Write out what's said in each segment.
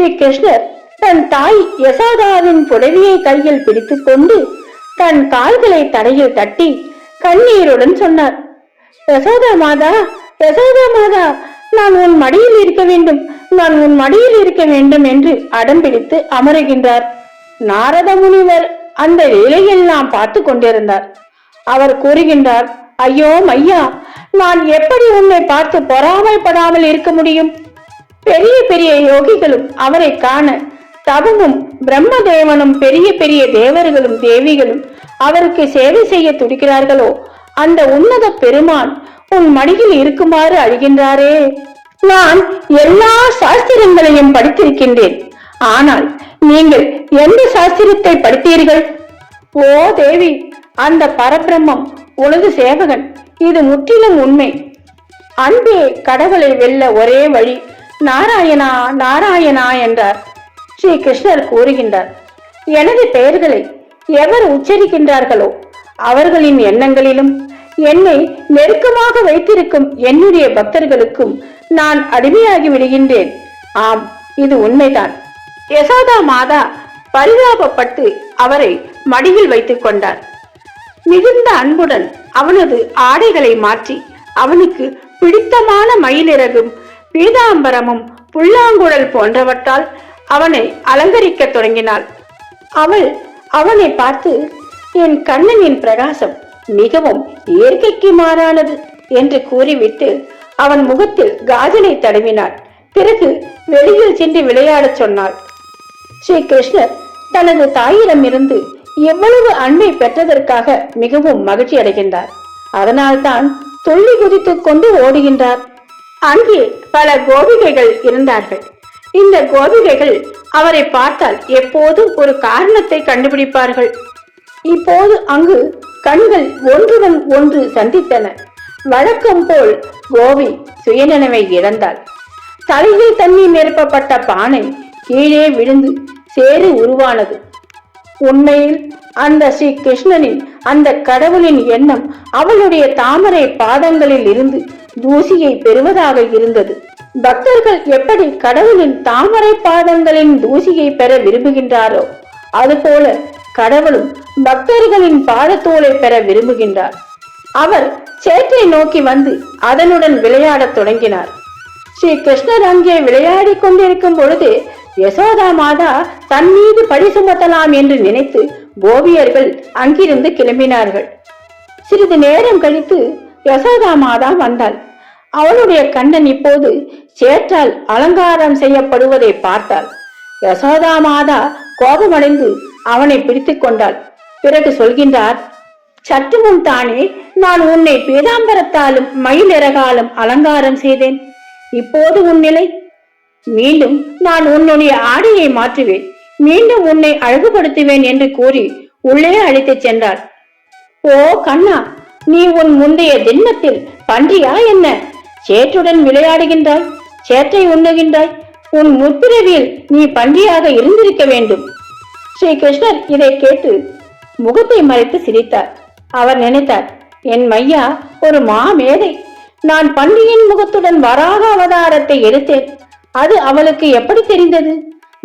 ஸ்ரீ கிருஷ்ணர் தன் தாய் யசோதாவின் புடவியை கையில் பிடித்துக் கொண்டு தன் கால்களை தடையில் தட்டி கண்ணீருடன் சொன்னார். யசோதா மாதா யசோதா மாதா நான் உன் மடியில் இருக்க வேண்டும் நான் உன் மடியில் இருக்க வேண்டும் என்று அடம்பிடித்து அமருகின்றார். நாரத முனிவர் அந்த வேலையெல்லாம் பார்த்து கொண்டிருந்தார். அவர் கூறுகின்றார் ஐயோ மையா நான் எப்படி உன்னை பார்த்து பொறாமைப்படாமல் இருக்க முடியும்? பெரிய பெரிய யோகிகளும் அவரை காண தவமும் பிரம்மதேவனும் பெரிய பெரிய தேவர்களும் தேவிகளும் அவருக்கு சேவை செய்ய துடிக்கிறார்களோ அந்த உன்னத பெருமான் உன் மடியில் இருக்குமாறு அழுகின்றாரே. நான் எல்லா சாஸ்திரங்களையும் படித்திருக்கின்றேன். ஆனால் நீங்கள் எந்த சாஸ்திரத்தை படித்தீர்கள்? ஓ தேவி அந்த பரபிரம்மம் உனது சேவகன் இது முற்றிலும் உண்மை. அன்பே கடவுளை வெல்ல ஒரே வழி நாராயணா நாராயணா என்றார். ஸ்ரீ கிருஷ்ணர் கூறுகின்றார் எனது பெயர்களை எவர் உச்சரிக்கின்றார்களோ அவர்களின் எண்ணங்களிலும் என்னை நெருக்கமாக வைத்திருக்கும் என்னுடைய பக்தர்களுக்கும் நான் அடிமையாகி விடுகின்றேன். ஆம் இது உண்மைதான். யசோதா மாதா பரிதாபப்பட்டு அவரை மடியில் வைத்துக் கொண்டார். மிகுந்த அன்புடன் அவனது ஆடைகளை மாற்றி அவனுக்கு பிடித்தமான மயிலிறகும் பீதாம்பரமும் புல்லாங்குழல் போன்றவற்றால் அவனை அலங்கரிக்கத் தொடங்கினாள். அவள் அவனை பார்த்து என் கண்ணனின் பிரகாசம் மிகவும் இயற்கைக்கு மாறானது என்று கூறிவிட்டு அவன் முகத்தில் காஜலை தடவினாள். பிறகு வெளியில் சென்று விளையாடச் சொன்னாள். ஸ்ரீ கிருஷ்ணர் தனது தாயிடமிருந்து எவ்வளவு அன்பை பெற்றதற்காக மிகவும் மகிழ்ச்சி அடைகின்றார் அதனால்தான் துள்ளி குதித்துக் கொண்டு ஓடுகின்றார். அங்கே பல கோபிகைகள் இருந்தார்கள். இந்த கோபிகைகள் அவரை பார்த்தால் எப்போதும் ஒரு காரணத்தை கண்டுபிடிப்பார்கள். இப்போது அங்கு கண்கள் ஒன்றுடன் ஒன்று சந்தித்தன. வழக்கம் போல் கோபி சுயநினைவை இழந்தாள். தலையில் தண்ணீர் நிரப்பப்பட்ட பானை கீழே விழுந்து சேறு உருவானது. உண்மையில் அந்த ஸ்ரீ கிருஷ்ணனின் அந்த கடவுளின் எண்ணம் அவளுடைய தாமரை பாதங்களில் இருந்து தூசியை பெறுவதாக இருந்தது. பக்தர்கள் எப்படி கடவுளின் தாமரை பாதங்களின் தூசியை பெற விரும்புகின்றாரோ அதுபோல கடவுளும் பக்தர்களின் பாதத்தோலை பெற விரும்புகின்றார். அவர் சேற்றை நோக்கி வந்து அதனுடன் விளையாடத் தொடங்கினார். ஸ்ரீ கிருஷ்ணர் அங்கே விளையாடிக் கொண்டிருக்கும் பொழுது யசோதா மாதா தன் மீது பழி சுமத்தலாம் என்று நினைத்து கோபியர்கள் அங்கிருந்து கிளம்பினார்கள். சிறிது நேரம் கழித்து யசோதா மாதா வந்தாள். அவளுடைய கண்ணன் இப்போது சேற்றால் அலங்காரம் செய்யப்படுவதை பார்த்தாள். யசோதா மாதா கோபமடைந்து அவனை பிடித்து கொண்டாள். பிறகு சொல்கின்றார் சற்று முன் தானே நான் உன்னை பீதாம்பரத்தாலும் மயிலிறகாலும் அலங்காரம் செய்தேன். இப்போது உன் நிலை? மீண்டும் நான் உன்னுடைய ஆடையை மாற்றுவேன். மீண்டும் உன்னை அழகுபடுத்துவேன் என்று கூறி உள்ளே அழைத்துச் சென்றாள் ஓ கண்ணா நீ உன் முந்தைய திண்ணத்தில் பன்றியா என்ன? சேற்றுடன் விளையாடுகின்றாய் சேற்றை உண்ணுகின்றாய். உன் முற்பிறவியில் நீ பன்றியாக இருந்திருக்க வேண்டும். ஸ்ரீ கிருஷ்ணர் இதை கேட்டு முகத்தை மறைத்து சிரித்தார். அவர் நினைத்தார் என் மையா ஒரு மாமேதை. நான் பன்றியின் முகத்துடன் வராக அவதாரத்தை எடுத்தேன். அது அவளுக்கு எப்படி தெரிந்தது?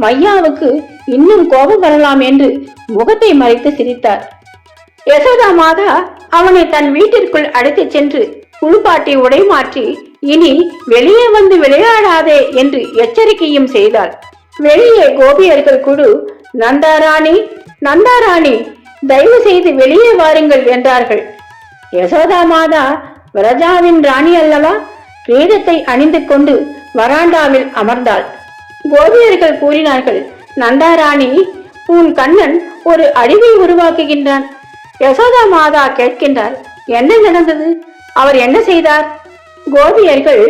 மையாவுக்கு இன்னும் கோபம் வரலாம் என்று முகத்தை மறைத்து சிரித்தார். யசோதா மாதா அவனை தன் வீட்டிற்குள் அழைத்துச் சென்று குளிப்பாட்டி உடை மாற்றி இனி வெளியே வந்து விளையாடாதே என்று எச்சரிக்கையும் செய்தாள். வெளியே கோபியர்கள் குழு நந்தாராணி நந்தாராணி தயவு செய்து வெளியே வாருங்கள் என்றார்கள். யசோதா மாதா விரஜாவின் ராணி அல்லவா? கிரீடத்தை அணிந்து கொண்டு வராண்டாவில் அமர்ந்தாள். கோபியர்கள் கூறினார்கள் நந்தாராணி உன் கண்ணன் ஒரு அழிவை உருவாக்குகின்றான். யசோதா மாதா கேட்கின்றார் என்ன நடந்தது? அவர் என்ன செய்தார்? கோபியர்கள்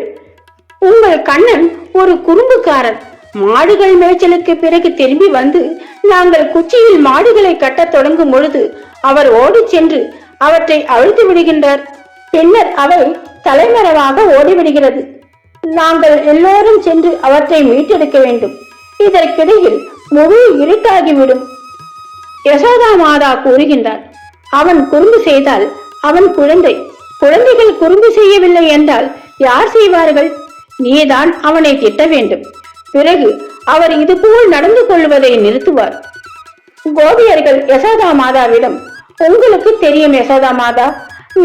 உங்கள் கண்ணன் ஒரு குறும்புக்காரன் மாடுகள் மேய்ச்சலுக்கு பிறகு திரும்பி வந்து நாங்கள் குச்சியில் மாடுகளை கட்டத் தொடங்கும் பொழுது அவர் ஓடிச் சென்று அவற்றை அழுத்து விடுகின்றார். பின்னர் அவை தலைமறைவாக ஓடிவிடுகிறது. நாங்கள் எல்லோரும் சென்று அவற்றை மீட்டெடுக்க வேண்டும். இதற்கிடையில் முழு இருட்டாகிவிடும். யசோதா மாதா கூறுகின்றார். அவன் குறும்பு செய்தால் அவன் குழந்தை குழந்தைகள் குறும்பு செய்யவில்லை என்றால் யார் செய்வார்கள்? நீதான் அவனை திட்ட வேண்டும். பிறகு அவர் இதுபோல் நடந்து கொள்வதை நிறுத்துவார். கோபியர்கள் யசோதா மாதாவிடம் உங்களுக்கு தெரியும் யசோதா மாதா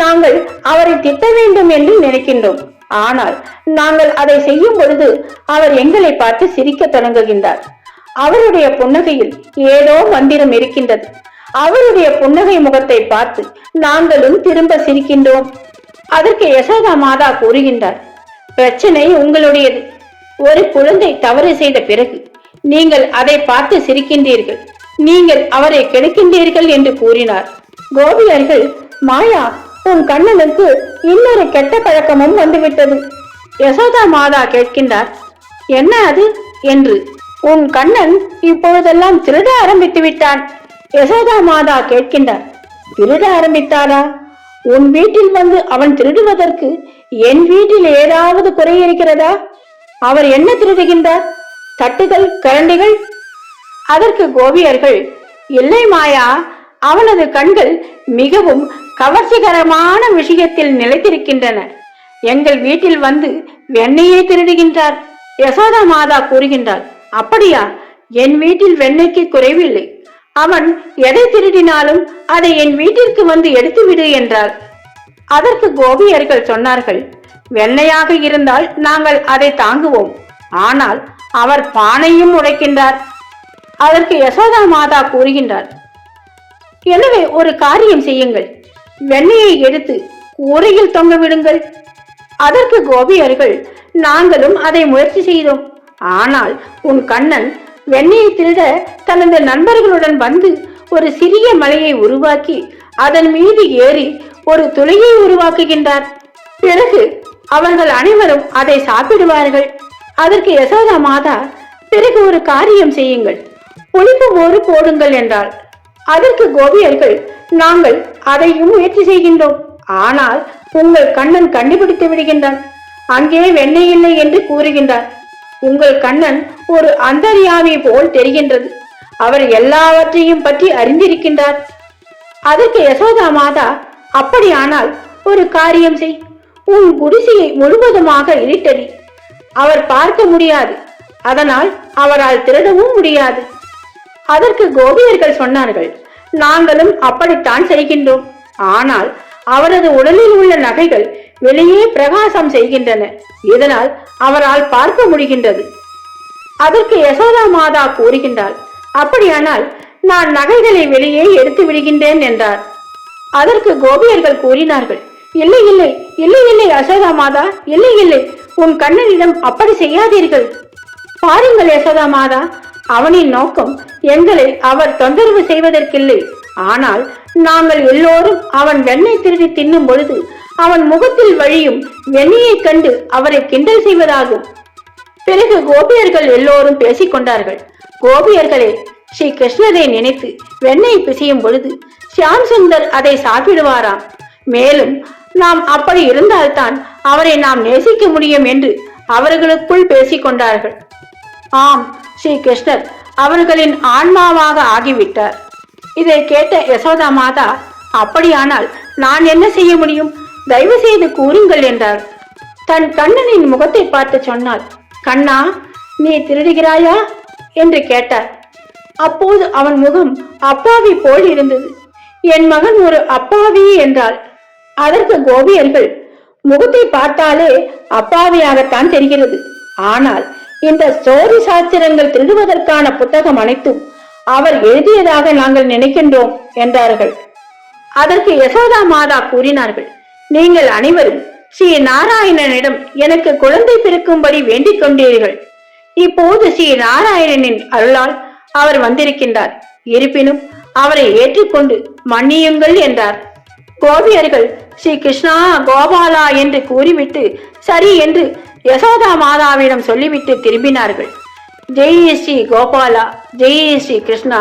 நாங்கள் அவரை திட்ட வேண்டும் என்று நினைக்கின்றோம். ஆனால் நாங்கள் அதை செய்யும் பொழுது அவர் எங்களை பார்த்து சிரிக்க தொடங்குகின்றார். அவருடைய புன்னகையில் ஏதோ மந்திரம் இருக்கின்றது. அவருடைய புன்னகை முகத்தை பார்த்து நாங்களும் திரும்ப சிரிக்கின்றோம். அதற்கு யசோதா மாதா கூறுகின்றார் பிரச்சனை உங்களுடையது. ஒரு குழந்தை தவறு செய்த பிறகு நீங்கள் அதை பார்த்து சிரிக்கின்றீர்கள். நீங்கள் அவரை கெடுக்கின்றீர்கள் என்று கூறினார். கோபியர்கள் மாயா உன் கண்ணனுக்கு இன்னொரு கெட்ட பழக்கமும் வந்துவிட்டது. யசோதா மாதா கேட்கின்றார் என்ன அது? என்று உன் கண்ணன் இப்பொழுதெல்லாம் திருட ஆரம்பித்து விட்டான் யசோதா மாதா கேட்கின்றார் திருட ஆரம்பித்தாரா? உன் வீட்டில் வந்து அவன் திருடுவதற்கு என் வீட்டில் ஏதாவது குறை இருக்கிறதா? அவர் என்ன திருடுகின்றார்? தட்டுகள் கரண்டிகள்? அதற்கு கோபியர்கள் இல்லை மாயா அவனது கண்கள் மிகவும் கவர்ச்சிகரமான விஷயத்தில் நிலைத்திருக்கின்றன. எங்கள் வீட்டில் வந்து வெண்ணையை திருடுகின்றார். யசோதா மாதா கூறுகின்றார் அப்படியா? என் வீட்டில் வெண்ணெய்க்கு குறைவில்லை. அவன் எதை திருடினாலும் அதை என் வீட்டிற்கு வந்து எடுத்து விடு என்றார் அதற்கு கோபியர்கள் சொன்னார்கள் வெண்ணையாக இருந்தால் நாங்கள் அதை தாங்குவோம். ஆனால் அவர் பானையும் உடைக்கின்றார். அதற்கு யசோதா மாதா கூறுகின்றார் எனவே ஒரு காரியம் செய்யுங்கள். வெண்ணையை எடுத்து கூரையில் தொங்க விடுங்கள். அதற்கு கோபியர்கள் நாங்களும் அதை முயற்சி செய்தோம். ஆனால் உன் கண்ணன் வெண்ணெயை திருட தனது நண்பர்களுடன் வந்து ஒரு சிறிய மலையை உருவாக்கி அதன் மீது ஏறி ஒரு துளையை உருவாக்குகின்றார். பிறகு அவர்கள் அனைவரும் அதை சாப்பிடுவார்கள். அதற்கு யசோதா மாதா பிறகு ஒரு காரியம் செய்யுங்கள். புளிப்பு மோறு போடுங்கள் என்றாள். அதற்கு கோபியர்கள் நாங்கள் அதையும் முயற்சி செய்கின்றோம். ஆனால் உங்கள் கண்ணன் கண்டுபிடித்து விடுகின்றான். அங்கே வெண்ணெய் இல்லை என்று கூறுகின்றார். உங்கள் கண்ணன் ஒரு அந்தரியாமி போல் தெரிகின்றது. அவர் எல்லாவற்றையும் பற்றி அறிந்திருக்கின்றார். அதற்கு யசோதா மாதா அப்படியானால் ஒரு காரியம் செய். உன் குடிசையை முழுவதுமாக இருட்டடி. அவர் பார்க்க முடியாது. அதனால் அவரால் திருடவும் முடியாது. அதற்கு கோபியர்கள் சொன்னார்கள் நாங்களும் அப்படித்தான் செய்கின்றோம். ஆனால் அவரது உடலில் உள்ள நகைகள் வெளியே பிரகாசம் செய்கின்றன. இதனால் அவரால் பார்க்க முடிகின்றது. அதற்கு யசோதா மாதா கூறுகின்றாள் அப்படியானால் நான் நகைகளை வெளியே எடுத்து விடுகின்றேன் என்றார். அதற்கு கோபியர்கள் கூறினார்கள் இல்லை இல்லை இல்லை இல்லை யசோதா மாதா இல்லை இல்லை உன் கண்ணனிடம் அப்படி செய்யாதீர்கள். பாருங்கள் யசோதா மாதா அவனின் நோக்கம் எங்களை அவர் தொந்தரவு செய்வதற்கில்லை. ஆனால் நாங்கள் எல்லோரும் அவன் வெண்ணெய் திருடி தின்னும் பொழுது அவன் முகத்தில் வழியும் வெண்ணையை கண்டு அவரை கிண்டல் செய்வதாகும். பிறகு கோபியர்கள் எல்லோரும் பேசிக் கொண்டார்கள். கோபியர்களே ஸ்ரீ கிருஷ்ணரை நினைத்து வெண்ணெய் பிசையும் பொழுது ஷியாம் சுந்தர் அதை சாப்பிடுவாராம். மேலும் நாம் அப்படி இருந்தால்தான் அவரை நாம் நேசிக்க முடியும் என்று அவர்களுக்குள் பேசிக் கொண்டார்கள். ஆம் ஸ்ரீ கிருஷ்ணர் அவர்களின் ஆன்மாவாக ஆகிவிட்டார். இதை கேட்ட யசோதா மாதா அப்படியானால் நான் என்ன செய்ய முடியும்? தயவு செய்து கூறுங்கள் என்றார். தன் கண்ணனின் முகத்தை பார்த்து சொன்னாள் கண்ணா நீ திருடுகிறாயா? என்று கேட்டார். அப்போது அவன் முகம் அப்பாவி போல் இருந்தது. என் மகன் ஒரு அப்பாவி என்றாள். அதற்கு கோபியர்கள் முகத்தை பார்த்தாலே அப்பாவியாகத்தான் தெரிகிறது. ஆனால் இந்த சோரி சாஸ்திரங்கள் திருடுவதற்கான புத்தகம் அனைத்தும் அவர் எழுதியதாக நாங்கள் நினைக்கின்றோம் என்றார்கள். அதற்கு யசோதா மாதா கூறினார்கள் நீங்கள் அனைவரும் ஸ்ரீ நாராயணனிடம் எனக்கு குழந்தை பிறக்கும்படி வேண்டிக் கொண்டீர்கள். இப்போது ஸ்ரீ நாராயணனின் அருளால் அவர் வந்திருக்கின்றார். இருப்பினும் அவரை ஏற்றுக்கொண்டு மன்னியுங்கள் என்றார். கோபியர்கள் ஸ்ரீ கிருஷ்ணா கோபாலா என்று கூறிவிட்டு சரி என்று யசோதா மாதாவிடம் சொல்லிவிட்டு திரும்பினார்கள். ஜெய் ஸ்ரீ கோபாலா ஜெய் ஸ்ரீ கிருஷ்ணா